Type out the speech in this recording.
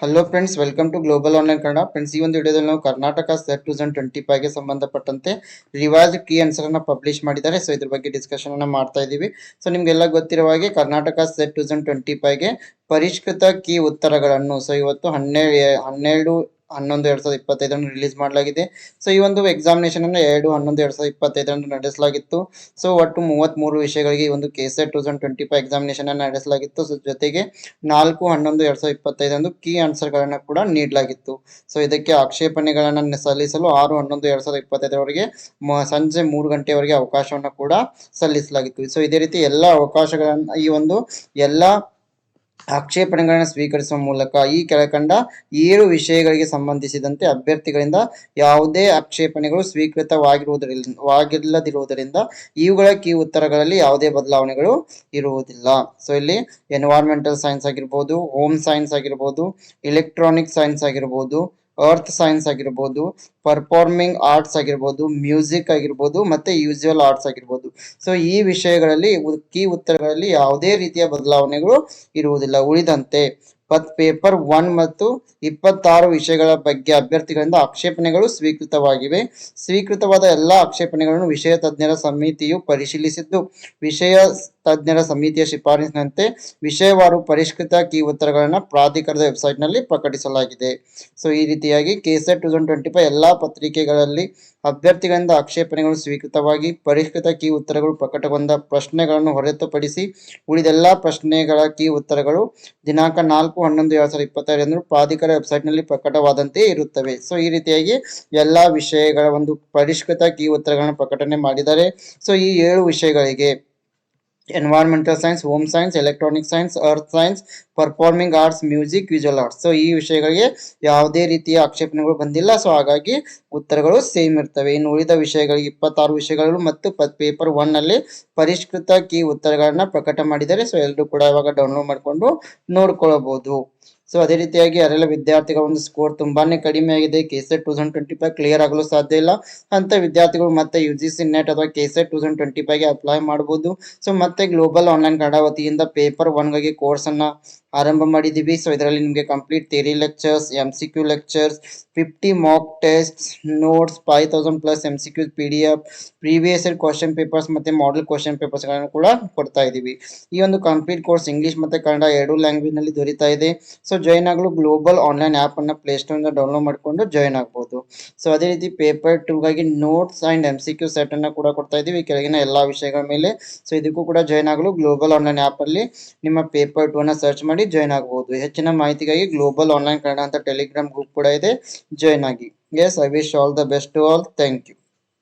Hello friends welcome to global online Kannada friends ಈ ಒಂದು ವಿಡಿಯೋದಲ್ಲಿ ನಾವು Karnataka set two thousand twenty ಫೈವ್ಗೆ ಸಂಬಂಧಪಟ್ಟಂತೆ ರಿವೈಸ್ ಕೀ ಅನ್ನ ಪಬ್ಲಿಷ್ ಮಾಡಿದ್ದಾರೆ. ಸೊ ಇದ್ರ ಬಗ್ಗೆ ಡಿಸ್ಕಷನ್ ಅನ್ನ ಮಾಡ್ತಾ ಇದ್ದೀವಿ. ಸೊ ನಿಮ್ಗೆಲ್ಲ ಗೊತ್ತಿರುವ ಹಾಗೆ Karnataka set two thousand twenty ಫೈವ್ಗೆ ಪರಿಷ್ಕೃತ ಕೀ ಉತ್ತರಗಳನ್ನು ಸೊ ಇವತ್ತು ಹನ್ನೆರಡು ಹನ್ನೆರಡು ಹನ್ನೊಂದು ಎರಡ್ ಸಾವಿರದ ಇಪ್ಪತ್ತೈದನ್ನು ರಿಲೀಸ್ ಮಾಡಲಾಗಿದೆ. ಸೊ ಈ ಒಂದು ಎಕ್ಸಾಮಿನೇಷನ್ ಅನ್ನು ಎರಡು, ಹನ್ನೊಂದು, ಎರಡ್ ಸಾವಿರದ ಇಪ್ಪತ್ತೈದರಂದು ನಡೆಸಲಾಗಿತ್ತು. ಸೊ ಒಟ್ಟು ಮೂವತ್ಮೂರು ವಿಷಯಗಳಿಗೆ ಈ ಒಂದು KSET two thousand twenty five examination ಅನ್ನು ನಡೆಸಲಾಗಿತ್ತು. ಸೊ ಜೊತೆಗೆ ನಾಲ್ಕು, ಹನ್ನೊಂದು, ಎರಡ್ ಸಾವಿರದ ಇಪ್ಪತ್ತೈದರಂದು ಕೀ ಆನ್ಸರ್ಗಳನ್ನು ಕೂಡ ನೀಡಲಾಗಿತ್ತು. ಸೊ ಇದಕ್ಕೆ ಆಕ್ಷೇಪಣೆಗಳನ್ನು ಸಲ್ಲಿಸಲು ಆರು, ಹನ್ನೊಂದು, ಎರಡ್ ಸಾವಿರದ ಇಪ್ಪತ್ತೈದರವರೆಗೆ ಸಂಜೆ ಮೂರು ಗಂಟೆವರೆಗೆ ಅವಕಾಶವನ್ನು ಕೂಡ ಸಲ್ಲಿಸಲಾಗಿತ್ತು. ಸೊ ಇದೇ ರೀತಿ ಎಲ್ಲ ಅವಕಾಶಗಳನ್ನು ಈ ಒಂದು ಎಲ್ಲ ಆಕ್ಷೇಪಣೆಗಳನ್ನು ಸ್ವೀಕರಿಸುವ ಮೂಲಕ ಈ ಕೆಳಕಂಡ ಏಳು ವಿಷಯಗಳಿಗೆ ಸಂಬಂಧಿಸಿದಂತೆ ಅಭ್ಯರ್ಥಿಗಳಿಂದ ಯಾವುದೇ ಆಕ್ಷೇಪಣೆಗಳು ಸ್ವೀಕೃತವಾಗಿರುವುದರಿಂದ ಇವುಗಳ ಕೀ ಉತ್ತರಗಳಲ್ಲಿ ಯಾವುದೇ ಬದಲಾವಣೆಗಳು ಇರುವುದಿಲ್ಲ. ಸೊ ಇಲ್ಲಿ ಎನ್ವೈರ್ಮೆಂಟಲ್ ಸೈನ್ಸ್ ಆಗಿರ್ಬೋದು ಹೋಮ್ ಸೈನ್ಸ್ ಆಗಿರ್ಬೋದು ಎಲೆಕ್ಟ್ರಾನಿಕ್ ಸೈನ್ಸ್ ಆಗಿರ್ಬೋದು ಅರ್ತ್ ಸೈನ್ಸ್ ಆಗಿರ್ಬೋದು ಪರ್ಫಾರ್ಮಿಂಗ್ ಆರ್ಟ್ಸ್ ಆಗಿರ್ಬೋದು ಮ್ಯೂಸಿಕ್ ಆಗಿರ್ಬೋದು, ಮತ್ತೆ ಯೂಸುವಲ್ ಆರ್ಟ್ಸ್ ಆಗಿರ್ಬೋದು. ಸೊ ಈ ವಿಷಯಗಳಲ್ಲಿ ಕೀ ಉತ್ತರಗಳಲ್ಲಿ ಯಾವುದೇ ರೀತಿಯ ಬದಲಾವಣೆಗಳು ಇರುವುದಿಲ್ಲ. ಉಳಿದಂತೆ ಪತ್ ಪೇಪರ್ ಒನ್ ಮತ್ತು ಇಪ್ಪತ್ತಾರು ವಿಷಯಗಳ ಬಗ್ಗೆ ಅಭ್ಯರ್ಥಿಗಳಿಂದ ಆಕ್ಷೇಪಣೆಗಳು ಸ್ವೀಕೃತವಾಗಿವೆ. ಸ್ವೀಕೃತವಾದ ಎಲ್ಲ ಆಕ್ಷೇಪಣೆಗಳನ್ನು ವಿಷಯ ತಜ್ಞರ ಸಮಿತಿಯು ಪರಿಶೀಲಿಸಿದ್ದು, ವಿಷಯ ತಜ್ಞರ ಸಮಿತಿಯ ಶಿಫಾರಸಿನಂತೆ ವಿಷಯವಾರು ಪರಿಷ್ಕೃತ ಕೀ ಉತ್ತರಗಳನ್ನು ಪ್ರಾಧಿಕಾರದ ವೆಬ್ಸೈಟ್ನಲ್ಲಿ ಪ್ರಕಟಿಸಲಾಗಿದೆ. ಸೊ, ಈ ರೀತಿಯಾಗಿ KSET two thousand twenty five ಎಲ್ಲ ಪತ್ರಿಕೆಗಳಲ್ಲಿ ಅಭ್ಯರ್ಥಿಗಳಿಂದ ಆಕ್ಷೇಪಣೆಗಳು ಸ್ವೀಕೃತವಾಗಿ ಪರಿಷ್ಕೃತ ಕೀ ಉತ್ತರಗಳು ಪ್ರಕಟಗೊಂಡ ಪ್ರಶ್ನೆಗಳನ್ನು ಹೊರತುಪಡಿಸಿ ಉಳಿದೆಲ್ಲ ಪ್ರಶ್ನೆಗಳ ಕೀ ಉತ್ತರಗಳು ದಿನಾಂಕ ನಾಲ್ಕು ಹನ್ನೊಂದು ಎರಡು ಸಾವಿರದ ಇಪ್ಪತ್ತೈದರಂದು ಪ್ರಾಧಿಕಾರ ವೆಬ್ಸೈಟ್ನಲ್ಲಿ ಪ್ರಕಟವಾದಂತೆ ಇರುತ್ತವೆ. ಸೊ, ಈ ರೀತಿಯಾಗಿ ಎಲ್ಲ ವಿಷಯಗಳ ಒಂದು ಪರಿಷ್ಕೃತ ಕೀ ಉತ್ತರಗಳನ್ನು ಪ್ರಕಟಣೆ ಮಾಡಿದ್ದಾರೆ. ಸೊ, ಈ ಏಳು ವಿಷಯಗಳಿಗೆ environmental science home science electronic science earth science performing arts music visual arts so ಈ ವಿಷಯಗಳಿಗೆ ಯಾವುದೇ ರೀತಿಯ ಆಕ್ಷೇಪಣೆಗಳು ಬಂದಿಲ್ಲ. ಸೊ ಹಾಗಾಗಿ ಉತ್ತರಗಳು ಸೇಮ್ ಇರ್ತವೆ. ಇನ್ನು ಉಳಿದ ವಿಷಯಗಳಿಗೆ ಇಪ್ಪತ್ತಾರು ವಿಷಯಗಳು ಮತ್ತು ಪೇಪರ್ ಒನ್ ಅಲ್ಲಿ ಪರಿಷ್ಕೃತ ಕೀ ಉತ್ತರಗಳನ್ನ ಪ್ರಕಟ ಮಾಡಿದರೆ ಸೊ ಎಲ್ಲರೂ ಕೂಡ ಇವಾಗ ಡೌನ್ಲೋಡ್ ಮಾಡಿಕೊಂಡು ನೋಡ್ಕೊಳ್ಳಬಹುದು ಸೊ ಅದೇ ರೀತಿಯಾಗಿ ಅರೆಲ್ಲ ವಿದ್ಯಾರ್ಥಿಗಳ ಒಂದು ಸ್ಕೋರ್ ತುಂಬಾನೇ ಕಡಿಮೆ ಆಗಿದೆ KSET two thousand twenty five clear ಆಗಲು ಸಾಧ್ಯ ಇಲ್ಲ. ಅಂತ ವಿದ್ಯಾರ್ಥಿಗಳು ಮತ್ತೆ ಯು ಜಿ ಸಿ ನೆಟ್ ಅಥವಾ ಕೆಸೆಟ್ ಟೂ ತೌಸಂಡ್ ಟ್ವೆಂಟಿ ಫೈವ್ಗೆ ಅಪ್ಲೈ ಮಾಡಬಹುದು ಸೊ ಮತ್ತೆ ಗ್ಲೋಬಲ್ ಆನ್ಲೈನ್ ಕನ್ನಡ ವತಿಯಿಂದ ಪೇಪರ್ ಒನ್ಗಾಗಿ ಕೋರ್ಸ್ ಅನ್ನ ಆರಂಭ ಮಾಡಿದ್ದೀವಿ. ಸೊ ಇದರಲ್ಲಿ ನಿಮಗೆ complete theory lectures M C Q lectures fifty mock test notes five thousand plus M C Q P D F previous year question papers ಮತ್ತು model question ಪೇಪರ್ಸ್ಗಳನ್ನು ಕೂಡ ಕೊಡ್ತಾ ಇದ್ದೀವಿ. ಈ ಒಂದು ಕಂಪ್ಲೀಟ್ ಕೋರ್ಸ್ ಇಂಗ್ಲಿಷ್ ಮತ್ತೆ ಕನ್ನಡ ಎರಡು ಲ್ಯಾಂಗ್ವೇಜ್ನಲ್ಲಿ ದೊರೀತಾ ಇದೆ. ಸೊ ಜಾಯ್ನ್ ಆಗಲು ಗ್ಲೋಬಲ್ ಆನ್ಲೈನ್ ಆ್ಯಪ್ ಅನ್ನ ಪ್ಲೇಸ್ಟೋರ್ ಇಂದ ಡೌನ್ಲೋಡ್ ಮಾಡಿಕೊಂಡು ಜಾಯ್ನ್ ಆಗ್ಬೋದು. ಸೊ ಅದೇ ರೀತಿ paper ಟೂಗಾಗಿ notes and M C Q set ಅನ್ನ ಕೂಡ ಕೊಡ್ತಾ ಇದ್ದೀವಿ. ಕೆಳಗಿನ ಎಲ್ಲಾ ವಿಷಯಗಳ ಮೇಲೆ. ಸೊ ಇದಕ್ಕೂ ಕೂಡ ಜಾಯ್ನ್ ಆಗಲು ಗ್ಲೋಬಲ್ ಆನ್ಲೈನ್ ಆ್ಯಪ್ ಅಲ್ಲಿ ನಿಮ್ಮ ಪೇಪರ್ ಟೂ ಅನ್ನ ಸರ್ಚ್ ಮಾಡಿ ಜಾಯ್ನ್ ಆಗಬಹುದು ಹೆಚ್ಚಿನ ಮಾಹಿತಿಗಾಗಿ ಗ್ಲೋಬಲ್ ಆನ್ಲೈನ್ ಕನ್ನಡ ಅಂತ ಟೆಲಿಗ್ರಾಮ್ ಗ್ರೂಪ್ ಕೂಡ ಇದೆ. ಜಾಯ್ನ್ ಆಗಿ. Yes I wish all the best to all thank you